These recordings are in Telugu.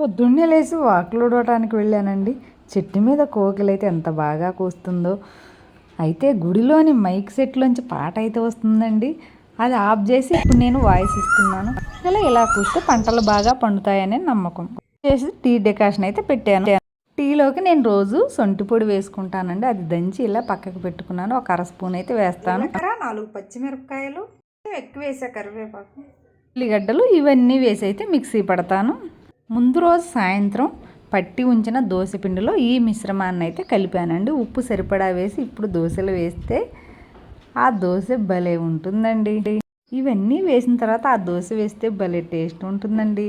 పొద్దున్నే లేచి వాకులు ఊడవటానికి వెళ్ళానండి. చెట్టు మీద కోకిలైతే ఎంత బాగా కూస్తుందో. అయితే గుడిలోని మైక్ సెట్లోంచి పాట అయితే వస్తుందండి. అది ఆఫ్ చేసి ఇప్పుడు నేను వాయిస్ ఇస్తున్నాను. ఇలా ఇలా కూస్తే పంటలు బాగా పండుతాయనే నమ్మకం. చేసి టీ డెకాషన్ అయితే పెట్టాను. టీలోకి నేను రోజు సొంటి పొడి వేసుకుంటానండి. అది దంచి ఇలా పక్కకు పెట్టుకున్నాను. ఒక అర స్పూన్ అయితే వేస్తాను. నాలుగు పచ్చిమిరపకాయలు? ఎక్కువ వేసా కరివేపాకు. ఉల్లిగడ్డలు ఇవన్నీ వేసి అయితే మిక్సీ పడతాను. ముందు రోజు సాయంత్రం పట్టి ఉంచిన దోశ పిండిలో ఈ మిశ్రమాన్ని అయితే కలిపానండి. ఉప్పు సరిపడా వేసి ఇప్పుడు దోశలు వేస్తే ఆ దోశ భలే ఉంటుందండి. ఇవన్నీ వేసిన తర్వాత ఆ దోశ వేస్తే భలే టేస్ట్ ఉంటుందండి.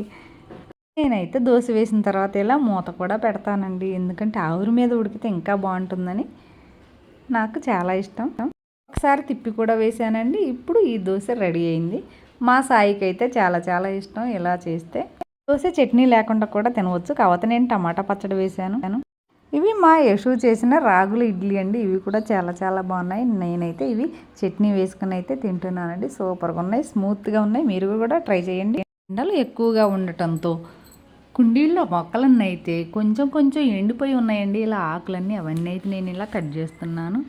నేనైతే దోశ వేసిన తర్వాత ఇలా మూత కూడా పెడతానండి. ఎందుకంటే ఆవిరి మీద ఉడికితే ఇంకా బాగుంటుందని నాకు చాలా ఇష్టం. ఒకసారి తిప్పి కూడా వేసానండి. ఇప్పుడు ఈ దోశ రెడీ అయింది. మా సాయికి అయితే చాలా చాలా ఇష్టం ఇలా చేస్తే. దోశ చట్నీ లేకుండా కూడా తినవచ్చు. కాకపోతే నేను టమాటా పచ్చడి వేసాను ఇవి మా యశు చేసిన రాగులు ఇడ్లీ అండి. ఇవి కూడా చాలా చాలా బాగున్నాయి. నేనైతే ఇవి చట్నీ వేసుకుని అయితే తింటున్నానండి. సూపర్గా ఉన్నాయి. స్మూత్గా ఉన్నాయి. మీరు కూడా ట్రై చేయండి. ఎండలు ఎక్కువగా ఉండటంతో కుండీల్లో మొక్కలన్నీ అయితే కొంచెం కొంచెం ఎండిపోయి ఉన్నాయండి. ఇలా ఆకులన్నీ అవన్నీ అయితే నేను ఇలా కట్ చేస్తున్నాను.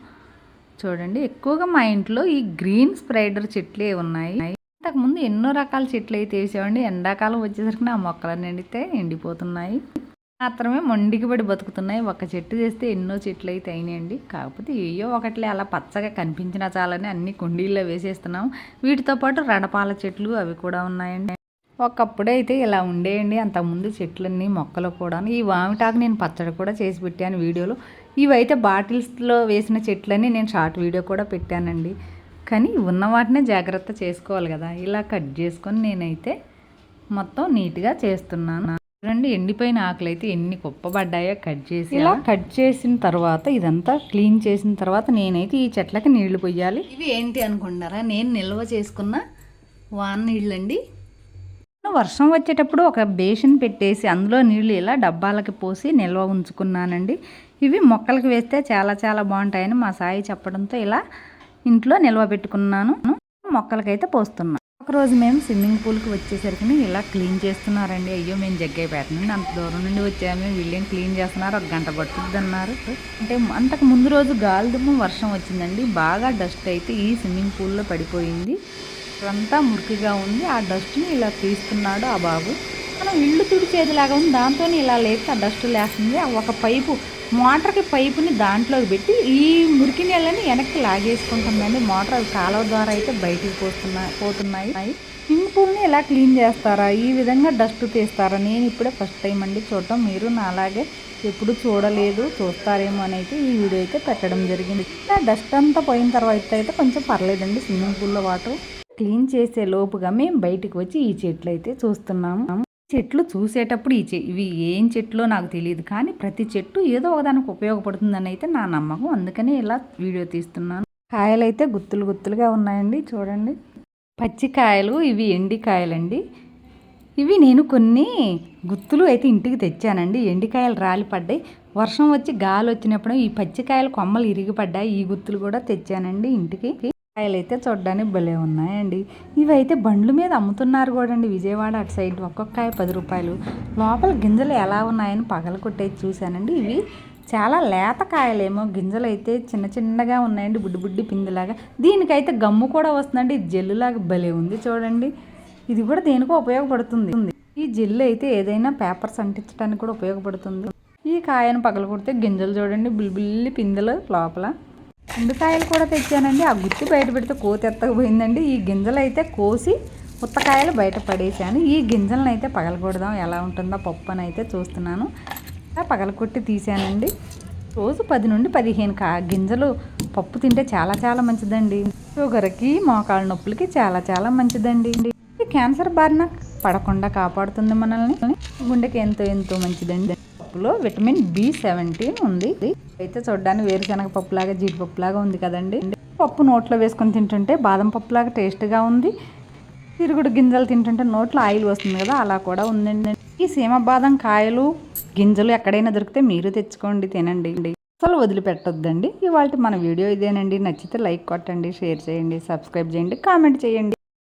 చూడండి ఎక్కువగా మా ఇంట్లో ఈ గ్రీన్ స్ప్రైడర్ చెట్లే ఉన్నాయి? అంతకుముందు ఎన్నో రకాల చెట్లు అయితే వేసామండి ఎండాకాలం వచ్చేసరికి ఆ మొక్కలన్నీ ఎండితే ఎండిపోతున్నాయి. మాత్రమే మొండికి పడి బతుకుతున్నాయి. ఒక చెట్టు చేస్తే ఎన్నో చెట్లు అయితే అయినాయండి. కాకపోతే ఏయో ఒకట్లే అలా పచ్చగా కనిపించినా చాలని అన్ని కుండీల్లో వేసేస్తున్నాం. వీటితో పాటు రణపాల చెట్లు అవి కూడా ఉన్నాయండి. ఒకప్పుడే అయితే ఇలా ఉండేయండి. అంతకుముందు చెట్లన్నీ మొక్కలు కూడా ఈ వామిటాకు నేను పచ్చడి కూడా చేసి పెట్టాను వీడియోలో. ఇవైతే బాటిల్స్లో వేసిన చెట్లని నేను షార్ట్ వీడియో కూడా పెట్టానండి. కానీ ఉన్న వాటినే జాగ్రత్త చేసుకోవాలి కదా. ఇలా కట్ చేసుకొని నేనైతే మొత్తం నీట్గా చేస్తున్నాను. చూడండి ఎండిపోయిన ఆకులు అయితే ఎన్ని కుప్పబడ్డాయో కట్ చేసి ఇలా కట్ చేసిన తర్వాత ఇదంతా క్లీన్ చేసిన తర్వాత నేనైతే ఈ చెట్లకి నీళ్ళు పొయ్యాలి ఇవి ఏంటి అనుకుంటారా నేను నిల్వ చేసుకున్న వాన నీళ్ళండి. వర్షం వచ్చేటప్పుడు ఒక బేసిన్ పెట్టేసి అందులో నీళ్ళు ఇలా డబ్బాలకి పోసి నిల్వ ఉంచుకున్నానండి. ఇవి మొక్కలకి వేస్తే చాలా చాలా బాగుంటాయని మా సాయి చెప్పడంతో ఇలా ఇంట్లో నిల్వ పెట్టుకున్నాను. మొక్కలకైతే పోస్తున్నాను ఒకరోజు మేము స్విమ్మింగ్ పూల్కి వచ్చేసరికి ఇలా క్లీన్ చేస్తున్నారండి. అయ్యో మేము జగ్గైపేట నుండి అంత దూరం నుండి వచ్చాము. వీళ్ళేం క్లీన్ చేస్తున్నారు? ఒక గంట పట్టుద్ది అన్నారు అంటే అంతకు ముందు రోజు గాలిదుమ్మ వర్షం వచ్చిందండి. బాగా డస్ట్ అయితే ఈ స్విమ్మింగ్ పూల్లో పడిపోయింది. అంతా మురికిగా ఉంది. ఆ డస్ట్ని ఇలా తీస్తున్నాడు ఆ బాబు. మనం ఇల్లు తుడిచేదిలాగా ఉంది. దాంతో ఇలా లేపితే ఆ డస్ట్ లేస్తుంది. ఒక పైపు మోటార్కి పైపుని దాంట్లోకి పెట్టి ఈ మురికి నీళ్ళని వెనక్కి లాగేసుకుంటుందండి మోటార్ అవి కాలువ ద్వారా అయితే బయటికి పోతున్నా పోతున్నాయి. స్విమ్మింగ్ పూల్ని ఎలా క్లీన్ చేస్తారా? ఈ విధంగా డస్ట్ తీస్తారా? నేను ఇప్పుడే ఫస్ట్ టైం అండి చూడటం. మీరు నా అలాగే ఎప్పుడు చూడలేదు చూస్తారేమో అని అయితే ఈ వీడియో అయితే పెట్టడం జరిగింది. డస్ట్ అంతా పోయిన తర్వాత అయితే కొంచెం పర్లేదండి. స్విమ్మింగ్ పూల్లో వాటర్ క్లీన్ చేసే లోపుగా మేము బయటికి వచ్చి ఈ చెట్లు అయితే చూస్తున్నాము. చెట్లు చూసేటప్పుడు ఈ చె ఇవి ఏం చెట్లో నాకు తెలియదు. కానీ ప్రతి చెట్టు ఏదో ఒకదానికి ఉపయోగపడుతుందని అయితే నా నమ్మకం. అందుకనే ఇలా వీడియో తీస్తున్నాను. కాయలు అయితే గుత్తులు గుత్తులుగా ఉన్నాయండి. చూడండి. పచ్చికాయలు ఇవి ఎండికాయలండి ఇవి నేను కొన్ని గుత్తులు అయితే ఇంటికి తెచ్చానండి. ఎండికాయలు రాలిపడ్డాయి వర్షం వచ్చి గాలి వచ్చినప్పుడు ఈ పచ్చికాయలు కొమ్మలు ఇరిగిపడ్డాయి ఈ గుత్తులు కూడా తెచ్చానండి ఇంటికి. కాయలు అయితే చూడడానికి భలే ఉన్నాయండి. ఇవైతే బండ్ల మీద అమ్ముతున్నారు కూడా అండి విజయవాడ అటు సైడ్. ఒక్కొక్కాయ పది రూపాయలు. లోపల గింజలు ఎలా ఉన్నాయని పగల కొట్టేది చూశానండి. ఇవి చాలా లేత కాయలేమో. గింజలు అయితే చిన్న చిన్నగా ఉన్నాయండి. బుడ్డి బుడ్డి పిందిలాగా. దీనికైతే గమ్ము కూడా వస్తుందండి. జెల్లులాగా భలే ఉంది చూడండి. ఇది కూడా దేనికో ఉపయోగపడుతుంది. ఈ జెల్లు అయితే ఏదైనా పేపర్స్ అంటించడానికి కూడా ఉపయోగపడుతుంది. ఈ కాయను పగల కొడితే గింజలు చూడండి. బుల్బుల్లి పిందెలు లోపల. ఎండుకాయలు కూడా తెచ్చానండి. ఆ గుత్తి బయట పెడితే కోతి ఎత్తకపోయిందండి. ఈ గింజలు అయితే కోసి ఉత్తకాయలు బయట పడేసాను ఈ గింజలను అయితే పగలకూడదాం ఎలా ఉంటుందో పప్పు అని అయితే చూస్తున్నాను పగలకొట్టి తీసానండి రోజు పది నుండి పదిహేను కా గింజలు పప్పు తింటే చాలా చాలా మంచిదండి. షుగర్కి మోకాళ్ళ నొప్పులకి చాలా చాలా మంచిదండి. క్యాన్సర్ బారిన పడకుండా కాపాడుతుంది మనల్ని. గుండెకి ఎంతో ఎంతో మంచిదండి. పప్పులో విటమిన్ బి సెవెంటీన్ ఉంది. అయితే చూడడానికి వేరుశనగ పప్పులాగా జీడిపప్పులాగా ఉంది కదండి. పప్పు నోట్లో వేసుకొని తింటుంటే బాదం పప్పులాగా టేస్ట్గా ఉంది. తిరుగుడు గింజలు తింటుంటే నోట్లో ఆయిల్ వస్తుంది కదా అలా కూడా ఉందండి. ఈ సీమ బాదం కాయలు గింజలు ఎక్కడైనా దొరికితే మీరు తెచ్చుకోండి తినండి. అసలు వదిలిపెట్టొద్దండి. ఇవాళ మన వీడియో ఇదేనండి. నచ్చితే లైక్ కొట్టండి షేర్ చేయండి సబ్స్క్రైబ్ చేయండి కామెంట్ చేయండి.